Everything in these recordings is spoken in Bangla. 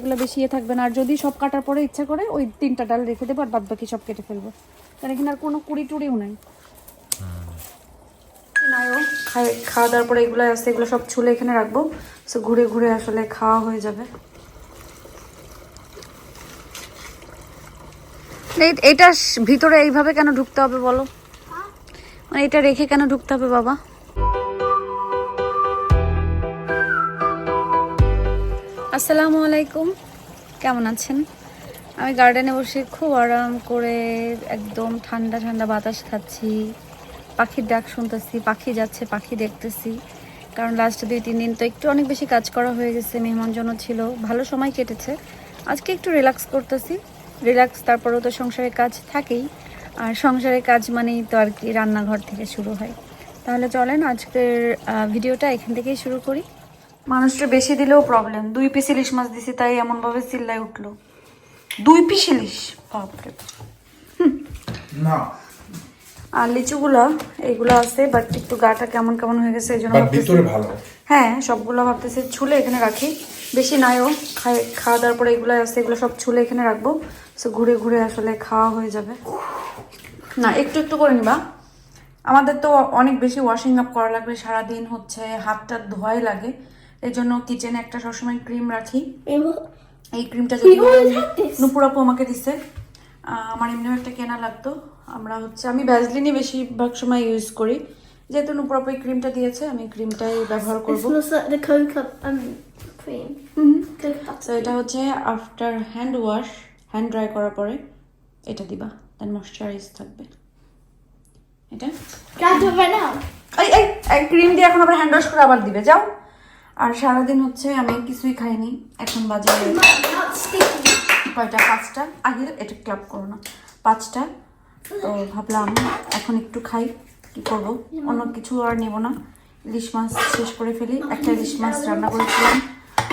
বাকিগুলো বেশি ইয়ে থাকবে না। আর যদি সব কাটার পরে ইচ্ছা করে ওই তিনটা ডাল রেখে দেবো আর বাদ বাকি সব কেটে ফেলব। কারণ এখানে আর কোনো কুড়ি টুড়িও নাই। নাইও খাওয়া দাওয়ার পরে এগুলো আসছে এগুলো সব ছুলে এখানে রাখব। সো ঘুরে ঘুরে আসলে খাওয়া হয়ে যাবে। এই- এইটা ভিতরে এইভাবে কেন ঢুকতে হবে বলো? মানে এটা রেখে কেন ঢুকতে হবে বাবা? আসসালামু আলাইকুম। কেমন আছেন? আমি গার্ডেনে বসে খুব আরাম করে একদম ঠান্ডা ঠান্ডা বাতাস খাচ্ছি। পাখির ডাক শুনতেছি, পাখি যাচ্ছে, পাখি দেখতেছি। কারণ লাস্ট দুই, তিন দিন তো একটু অনেক বেশি কাজ করা হয়ে গেছে, মেহমানজনও ছিল। ভালো সময় কেটেছে। আজকে একটু রিল্যাক্স করতেছি। রিল্যাক্স তারপরেও তো সংসারের কাজ থাকেই। আর সংসারের কাজ মানেই তো আর কি রান্নাঘর থেকে শুরু হয়। তাহলে চলেন আজকের ভিডিওটা এখান থেকেই শুরু করি। মানুষটা বেশি দিলেও প্রবলেম দুই পিস ইলিশ মাছ দিছি তাই এমনভাবে চিল্লায় উঠল। দুই পিস ইলিশ? বাপরে। না। আর লিচুগুলো এইগুলো আছে বাট একটু গাটা কেমন কেমন হয়ে গেছে এই জন্য ভালো। হ্যাঁ সবগুলো ভাবতেছি ছুলে এখানে রাখি। বেশি নাইও খাই খাওয়া দাওয়ার পরে এগুলো আছে এগুলো সব ছুলে এখানে রাখব। সো ঘুরে ঘুরে আসলে খাওয়া হয়ে যাবে। না একটু একটু করে নিবা। আমাদের তো অনেক বেশি ওয়াশিং আপ করা লাগবে সারাদিন হচ্ছে হাতটা ধোয়াই লাগে। এই জন্য কিচেনে একটা সবসময় ক্রিম রাখি। এই ক্রিমটা যদি নুপুরাপু আমাকে দিছে। আমার এমনিও একটা কেনা লাগতো। আমরা হচ্ছে আমি ভ্যাসলিনই বেশিরভাগ সময় ইউজ করি। যেহেতু নুপুরাপু এই ক্রিমটা দিয়েছে আমি ক্রিমটাই ব্যবহার করব। cocoa um, তো এটা হচ্ছে after hand wash hand dry করার পরে এটা দিবা দেন ময়শ্চারাইজ থাকবে। এটা? ক্রিম দিয়ে এখন আবার হ্যান্ড ওয়াশ করে আবার দিবে যাও। আর সারাদিন হচ্ছে আমি কিছুই খাইনি। এখন বাজে কয়টা? পাঁচটা। আগে এটা ক্লাব করো না। পাঁচটা। তো ভাবলাম এখন একটু খাই। কি করব? অন্য কিছু আর নেব না। ইলিশ মাছ শেষ করে ফেলি। একটা ইলিশ মাছ রান্না করেছিলাম।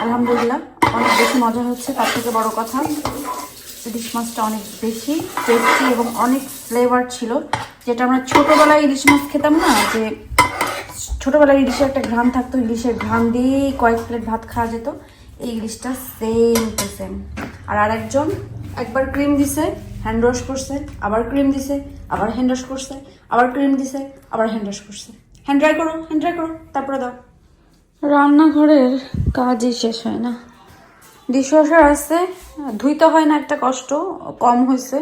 আলহামদুলিল্লাহ, অনেক বেশি মজা হচ্ছে। তার থেকে বড় কথা, ইলিশ মাছটা অনেক বেশি টেস্টি এবং অনেক ফ্লেভার ছিল। যেটা আমরা ছোটোবেলায় ইলিশ মাছ খেতাম না, যে ছোটোবেলায় ইলিশের একটা ঘ্রাণ থাকতো ইলিশের ঘ্রাণ দিয়েই কয়েক প্লেট ভাত খাওয়া যেত। এই ইলিশটা সেম টু সেম আর আরেকজন একবার ক্রিম দিছে হ্যান্ড ওয়াশ করছে আবার ক্রিম দিছে আবার হ্যান্ড ওয়াশ করছে আবার ক্রিম দিছে আবার হ্যান্ড ওয়াশ করছে। হ্যান্ড ড্রাই করো হ্যান্ড ড্রাই করো তারপরে দাও। রান্নাঘরের কাজই শেষ হয় না। ডিশওয়াশার আছে ধুইতে হয় না একটা কষ্ট কম হয়েছে।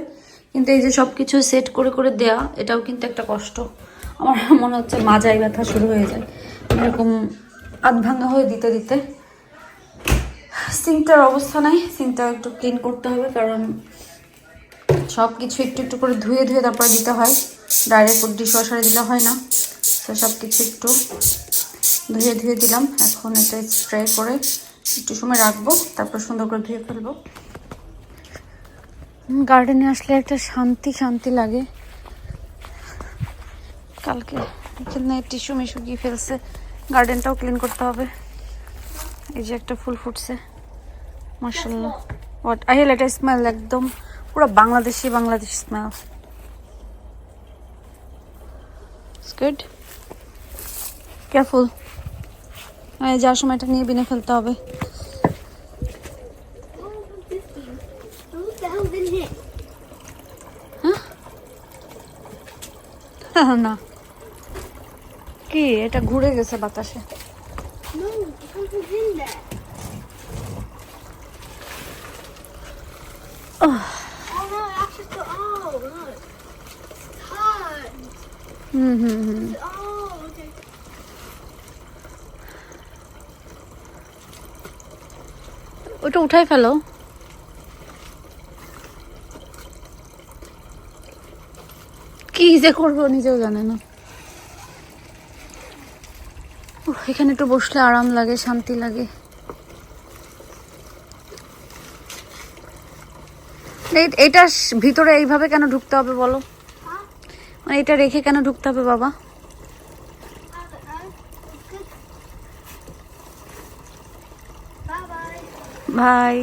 কিন্তু এই যে সব কিছু সেট করে করে দেয়া এটাও কিন্তু একটা কষ্ট। আমার মনে হচ্ছে মাজাই ব্যথা শুরু হয়ে যায়। এরকম আধ ভাঙা হয়ে দিতে দিতে। সিঙ্কটার অবস্থা নাই সিঙ্কটা একটু ক্লিন করতে হবে কারণ সব কিছু একটু একটু করে ধুয়ে ধুয়ে তারপরে দিতে হয়। ডাইরেক্ট ডিশওয়াশারে দিলে হয় না। তো সব কিছু একটু ধুয়ে ধুয়ে দিলাম। এখন এটা স্প্রে করে একটু সময় রাখব, তারপর সুন্দর করে ধুয়ে ফেলব। গার্ডেনে আসলে একটা শান্তি শান্তি লাগে। কালকে। এখানে টিস্যু মিশু গিয়ে ফেলছে। গার্ডেনটাও ক্লিন করতে হবে। এই যে একটা ফুল ফুটছে। মার্শাল্লাহ আই হেল এটা স্মেল একদম। পুরো Bangladeshi Bangladesh smell good careful যাওয়ার সময় এটা নিয়ে বিনে ফেলতে হবে। here? না। কি? এটা ঘুরে গেছে বাতাসে। ওটা উঠাই ফেলো। কি যে করব নিজেও জানে না। এখানে একটু বসলে আরাম লাগে, শান্তি লাগে। এইটা ভিতরে এইভাবে কেন ঢুকতে হবে বলো? মানে এটা রেখে কেন ঢুকতে হবে বাবা. ভাই।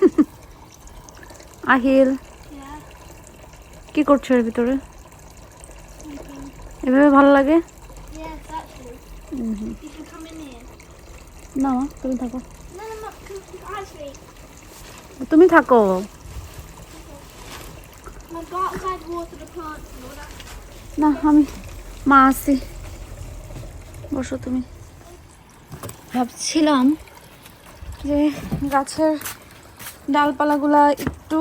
আহিল. কি করছ এর ভিতরে? এভাবে ভালো লাগে? You can come in here. না মা, তুমি থাকো. তুমি থাকো. না আমি মা আছি বসো তুমি ভাবছিলাম যে গাছের ডালপালাগুলা একটু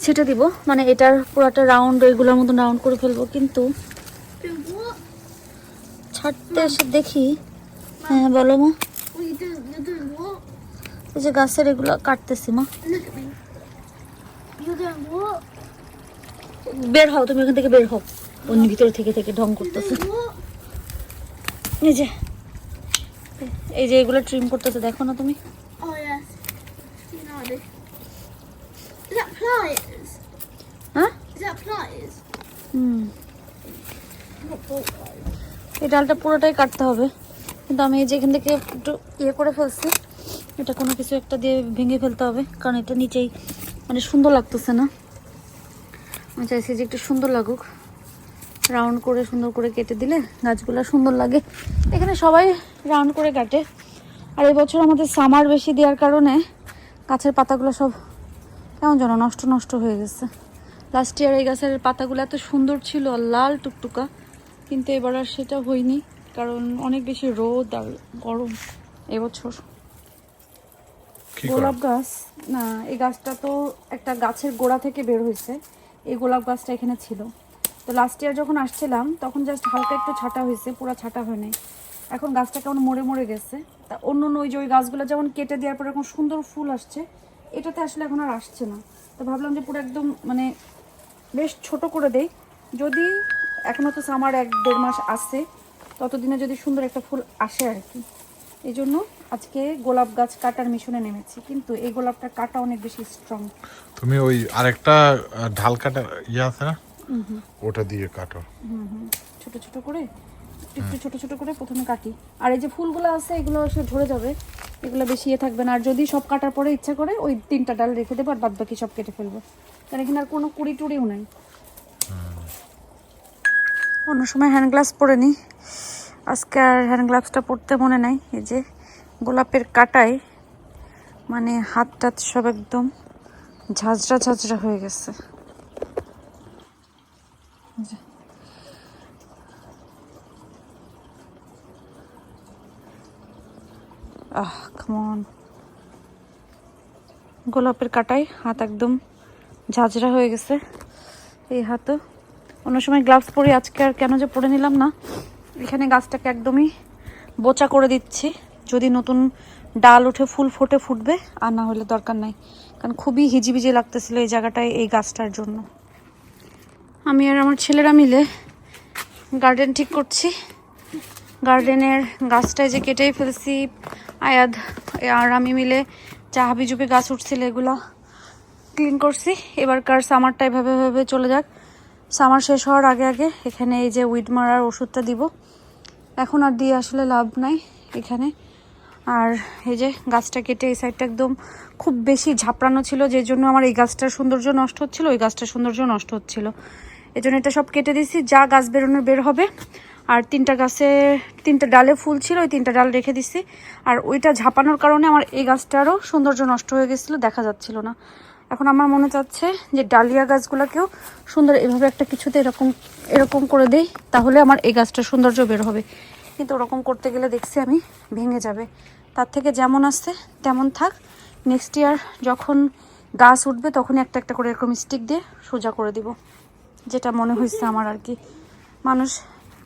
ছেটে দিব মানে এটার পুরাটা রাউন্ড এগুলোর মতন রাউন্ড করে ফেলব কিন্তু? ছাড়তে এসে দেখি হ্যাঁ বলো মা? এই যে গাছের এগুলো কাটতেছি মা? বের হও তুমি এখান থেকে বের হও অন্য ভিতরে থেকে থেকে ঢং করতেছে? এই যে এই যে এগুলো ট্রিম করতেছে দেখো না তুমি Oh? হ্যাঁ? হুম. এই ডালটা পুরোটাই কাটতে হবে। কিন্তু আমি এই যে এখান থেকে একটু ইয়ে করে ফেলছি, এটা কোনো কিছু একটা দিয়ে ভেঙে ফেলতে হবে, কারণ এটা নিচেই মানে সুন্দর লাগতেছে না। আমি চাইছি যে একটু সুন্দর লাগুক। রাউন্ড করে সুন্দর করে কেটে দিলে গাছগুলো সুন্দর লাগে। এখানে সবাই রাউন্ড করে কাটে। আর এবছর আমাদের সামার বেশি দেওয়ার কারণে গাছের পাতাগুলো সব কেমন যেন নষ্ট নষ্ট হয়ে গেছে। লাস্ট ইয়ার এই গাছের পাতাগুলো এত সুন্দর ছিল লাল টুকটুকা। কিন্তু এবার আর সেটা হয়নি কারণ অনেক বেশি রোদ আর গরম এবছর। গোলাপ গাছ না এই গাছটা তো একটা গাছের গোড়া থেকে বের হয়েছে এই গোলাপ গাছটা এখানে ছিল। তো লাস্ট ইয়ার যখন আসছিলাম তখন জাস্ট হালকা একটু ছাটা হয়েছে পুরো ছাটা হয় নাই। এখন গাছটা কেমন মরে মরে গেছে। তা অন্য অন্য ওই যে ওই গাছগুলো যেমন কেটে দেওয়ার পর এখন সুন্দর ফুল আসছে এটাতে আসলে এখন আর আসছে না। তো ভাবলাম যে পুরো একদম মানে বেশ ছোট করে দেই। যদি এখনও তো সামার এক দেড় মাস আসছে ততদিনে যদি সুন্দর একটা ফুল আসে আর কি। এই জন্য আজকে গোলাপ গাছ কাটার মিশনে নেমেছি কিন্তু এই গোলাপটা কাটা অনেক বেশি স্ট্রং তুমি ওই আরেকটা ঢাল কাটা ইয়ে আছে না? ওটা দিয়ে কাটো। ছোট ছোট করে একটু ছোট ছোট করে প্রথমে কাটি। আর এই যে ফুলগুলো আছে এগুলো এসে ঝরে যাবে এগুলো বেশি ইয়ে থাকবে না। আর যদি সব কাটার পরে ইচ্ছা করে ওই তিনটা ডাল রেখে দেবো আর বাদ বাকি সব কেটে ফেলব। কারণ এখানে আর কোনো কুড়ি টুড়িও নাই। অন্য সময় হ্যান্ড গ্লাভস পরে নিই আজকে আর হ্যান্ড গ্লাভসটা পরতে মনে নাই। এই যে গোলাপের কাটায় মানে হাত টাত সব একদম ঝাঁঝরা ঝাঁঝরা হয়ে গেছে। আহ কেমন গোলাপের কাটায় হাত একদম ঝাঁঝরা হয়ে গেছে। এই হাতও অন্য সময় গ্লাভস পরে আজকে আর কেন যে পরে নিলাম না। এখানে গাছটাকে একদমই বোচা করে দিচ্ছি। যদি নতুন ডাল উঠে ফুল ফোটে ফুটবে, আর না হলে দরকার নাই। কারণ খুবই হিজিবিজি লাগতেছিল এই জায়গাটায় এই গাছটার জন্য। আমি আর আমার ছেলেরা মিলে গার্ডেন ঠিক করছি। গার্ডেনের গাছটায় যে কেটেই ফেলছি, আয়াদ আর আমি মিলে যা হাবিজুবি গাছ উঠছিল এগুলো ক্লিন করছি। এবার এবারকার সামারটা এভাবে এভাবে চলে যাক। সামার শেষ হওয়ার আগে আগে এখানে এই যে উইড মারার ওষুধটা দিব। এখন আর দিয়ে আসলে লাভ নাই এখানে। আর এই যে গাছটা কেটে এই সাইডটা একদম খুব বেশি ঝাপড়ানো ছিল, যে জন্য আমার এই গাছটার সৌন্দর্য নষ্ট হচ্ছিল, ওই গাছটার সৌন্দর্য নষ্ট হচ্ছিল। এই জন্য এটা সব কেটে দিছি যা গাছ বেরোনোর বের হবে। আর তিনটা গাছে, তিনটা ডালে ফুল ছিল, ওই তিনটা ডাল রেখে দিছি। আর ওইটা ঝাপানোর কারণে আমার এই গাছটারও সৌন্দর্য নষ্ট হয়ে গেছিল, দেখা যাচ্ছিল না। এখন আমার মনে চাচ্ছে যে ডালিয়া গাছগুলোকেও সুন্দর এভাবে একটা কিছুতে এরকম এরকম করে দেই, তাহলে আমার এই গাছটার সৌন্দর্য বের হবে। কিন্তু ওরকম করতে গেলে দেখছি আমি ভেঙে যাবে। তার থেকে যেমন আসছে, তেমন থাক। নেক্সট ইয়ার যখন গাছ উঠবে, তখনই একটা একটা করে এরকম স্টিক দিয়ে সোজা করে দিব। যেটা মনে হয়েছে আমার আর কি। মানুষ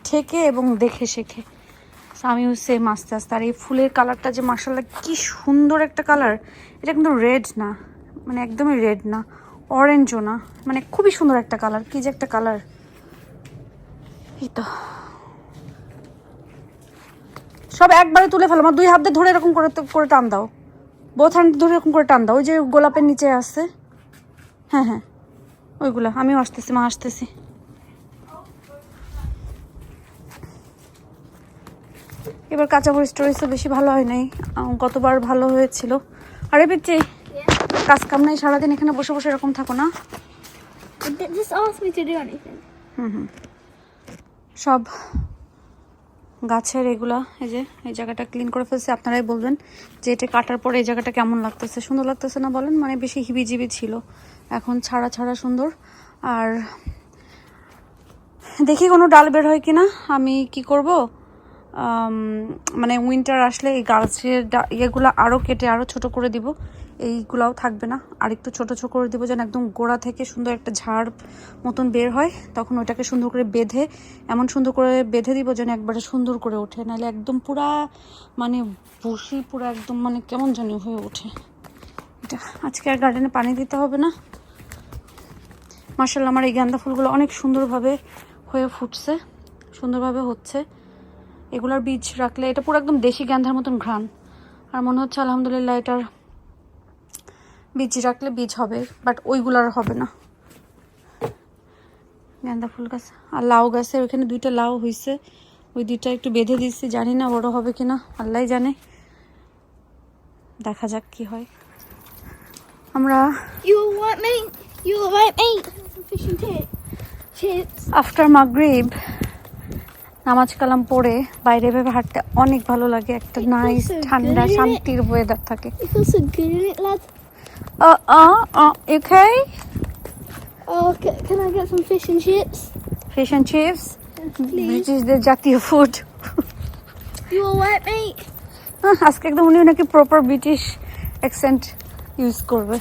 ঠেকে এবং দেখে শেখে। আমিও সেম আস্তে আস্তে। আর এই ফুলের কালারটা যে মার্শাল্লাহ কি সুন্দর একটা কালার এটা কিন্তু রেড না। মানে একদমই রেড না অরেঞ্জও না মানে খুবই সুন্দর একটা কালার কি যে একটা কালার এই তো। সব একবারে তুলে ফেলো, আমার দুই হাত দিয়ে ধরে এরকম করে করে টান দাও। বোথ হ্যান্ড ধরে এরকম করে টান দাও, ওই যে গোলাপের নিচে আছে। হ্যাঁ হ্যাঁ ওইগুলো, আমিও আসতেছি, মা আসতেছি। এবার কাঁচা মরিচ টরিচ তো বেশি ভালো হয় নাই গতবার ভালো হয়েছিল। আরে পিচ্ছি. কাজ কাম নাই সারাদিন এখানে বসে বসে এরকম থাকো না. হুম হুম। সব গাছের এগুলা এই যে এই জায়গাটা ক্লিন করে ফেলছে আপনারাই বলবেন যে এটা কাটার পরে এই জায়গাটা কেমন লাগতেছে? সুন্দর লাগতেছে না বলেন? মানে বেশি হিবিজিবি ছিল। এখন ছাড়া ছাড়া সুন্দর। আর দেখি কোনো ডাল বের হয় কিনা আমি কি করব? মানে উইন্টার আসলে এই গাছের ডা- ইয়েগুলো আরও কেটে আরও ছোট করে দিব। এইগুলাও থাকবে না। আর একটু ছোটো ছোটো করে দিব যেন একদম গোড়া থেকে সুন্দর একটা ঝাড় মতন বের হয়। তখন ওইটাকে সুন্দর করে বেঁধে, এমন সুন্দর করে বেঁধে দিব যেন একবারে সুন্দর করে ওঠে। নাহলে একদম পুরা মানে বসি পুরো একদম মানে কেমন জানি হয়ে ওঠে। এটা আজকে আর গার্ডেনে পানি দিতে হবে না। মার্শাল আমার এই গাঁদা ফুলগুলো অনেক সুন্দরভাবে হয়ে ফুটছে, সুন্দরভাবে হচ্ছে। এগুলার বীজ রাখলে এটা পুরো একদম দেশি গান্ধার মতন ঘ্রাণ। আর মনে হচ্ছে আলহামদুলিল্লাহ এটার বীজ রাখলে বীজ হবে বাট ওইগুলার হবে না। গাঁদা ফুল গাছ আর লাউ গাছে ওইখানে দুইটা লাউ হয়েছে ওই দুইটা একটু বেঁধে দিচ্ছি জানি না বড় হবে কিনা আল্লাহ জানে। দেখা যাক কি হয়। আমরা. আফটার মাগরিব নামাজ কালাম পড়ে বাইরে ভেবে হাঁটতে অনেক ভালো লাগে একটা নাইস ঠান্ডা শান্তির ওয়েদার থাকে। Uh, uh, uh, okay? Oh, c- can I get some fish and chips? Fish and chips? Please. ব্রিটিশদের জাতীয় food You all right, mate? আজকে একদম উনি নাকি প্রপার ব্রিটিশ অ্যাকসেন্ট ইউজ করবে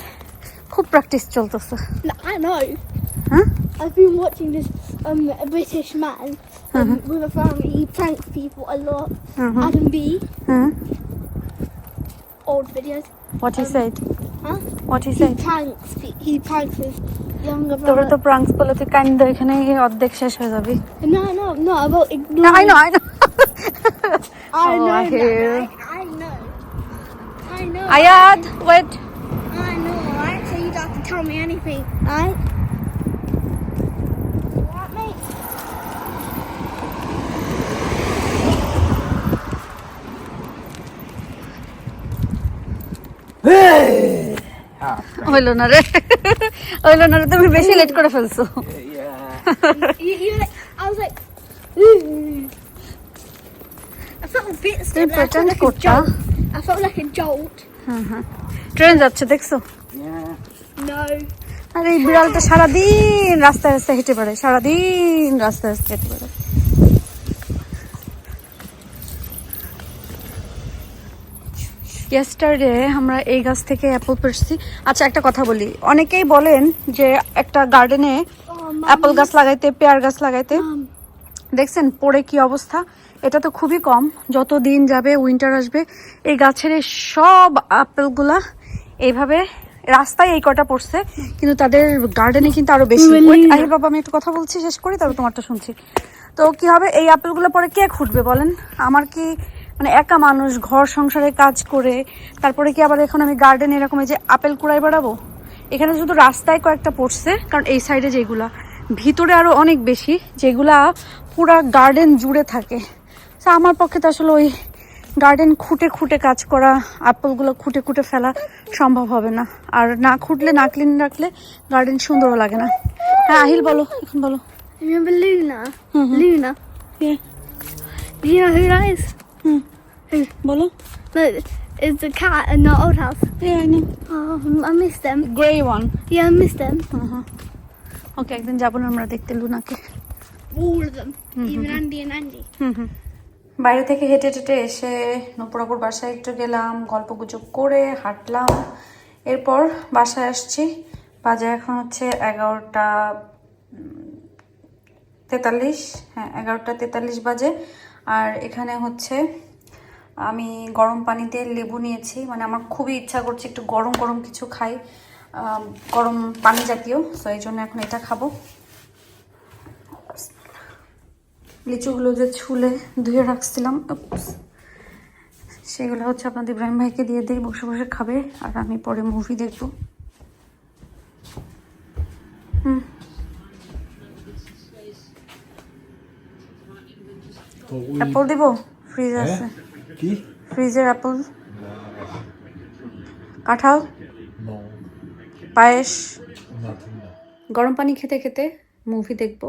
খুব প্র্যাকটিস চলতেছে No, I know. Huh? I've been watching this um a British man um, with a family. He pranks people a lot. Mhm. Adam B. Hmm Old videos. What he said Huh? What he He said pranks. pe- He pranks his younger তোরা brother. তো প্রাঙ্কস বলে তুই কাইন্ড এখানে অর্ধেক শেষ হয়ে যাবি No, no, no. About ignoring. I know I know I Oh, know. I man, hear. I, I know. I know. আয়াদ wait I know, right? So you don't have to tell me anything, right? হইল না রে। হইল না রে তুমি বেশি লেট করে ফেলছো। তুমি a করতা. I felt like a jolt. Train যাচ্ছে দেখছ. আর এই বিড়ালটা সারাদিন রাস্তায় রাস্তায় হেঁটে বেড়ায় সারাদিন রাস্তায় রাস্তায় হেঁটে বেড়ায়। ইয়েস্টারডে আমরা এই গাছ থেকে অ্যাপল পেরেছি আচ্ছা একটা কথা বলি। অনেকেই বলেন যে একটা গার্ডেনে অ্যাপল গাছ লাগাইতে পেয়ার গাছ লাগাইতে দেখছেন পড়ে কি অবস্থা? এটা তো খুবই কম। যত দিন যাবে উইন্টার আসবে এই গাছের সব আপেলগুলা এইভাবে রাস্তায় এই কটা পড়ছে। কিন্তু তাদের গার্ডেনে কিন্তু আরও বেশি। Really? বাবা আমি একটু কথা বলছি শেষ করি তারপর তোমারটা শুনছি। তো কি হবে? এই আপেলগুলো পরে কে খুঁটবে বলেন? আমার কি মানে একা মানুষ ঘর সংসারে কাজ করে তারপরে কি আবার এখন আমি গার্ডেন এরকম এই যে আপেল কুড়াই বেড়াবো? এখানে শুধু রাস্তায় কয়েকটা পড়ছে কারণ এই সাইডে যেগুলা। ভিতরে আরও অনেক বেশি যেগুলা পুরা গার্ডেন জুড়ে থাকে। তো আমার পক্ষে তো আসলে ওই গার্ডেন খুঁটে খুঁটে কাজ করা আপেলগুলো খুঁটে খুঁটে ফেলা সম্ভব হবে না। আর না খুঁটলে না ক্লিন রাখলে গার্ডেন সুন্দরও লাগে না। হ্যাঁ আহিল বলো এখন বলো। Remember Luna? Mhm. বলো it's the cat in the old house. Yeah, I know. Oh, I miss them. Grey one Yeah, I miss them. Okay একদিন যাব না আমরা দেখতে লুনাকে All of them. Even Andy and Andy. হুম বাইরে থেকে হেঁটে হেঁটে এসে নপুরাপুর বাসায় একটু গেলাম গল্প গুজব করে হাঁটলাম এরপর বাসায় আসছি বাজে এখন হচ্ছে এগারোটা তেতাল্লিশ হ্যাঁ এগারোটা তেতাল্লিশ বাজে আর এখানে হচ্ছে আমি গরম পানিতে লেবু নিয়েছি। মানে আমার খুবই ইচ্ছা করছে একটু গরম গরম কিছু খাই। গরম পানি জাতীয় সো এই জন্য এখন এটা খাব। লিচুগুলো যে ছুলে ধুয়ে রাখছিলাম সেগুলো হচ্ছে আপনাদের ইব্রাহিম ভাইকে দিয়ে দিই বসে বসে খাবে। আর আমি পরে মুভি দেখব। হুম। অ্যাপল দিব? ফ্রিজ আছে। কি? ফ্রিজের অ্যাপল কাঁঠাল পায়েস গরম পানি খেতে খেতে মুভি দেখব।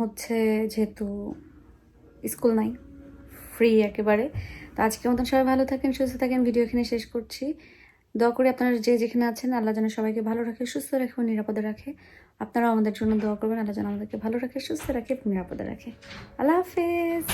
হচ্ছে যেহেতু স্কুল নাই ফ্রি একেবারে। তো আজকের মতন সবাই ভালো থাকেন সুস্থ থাকেন। ভিডিও এখানে শেষ করছি। দয়া করে আপনারা যে যেখানে আছেন আল্লাহ যেন সবাইকে ভালো রাখে সুস্থ রাখে ও নিরাপদে রাখে। আপনারা আমাদের জন্য দোয়া করবেন। আল্লাহ যেন আমাদেরকে ভালো রাখে, সুস্থ রাখে নিরাপদে রাখে। আল্লাহ হাফেজ।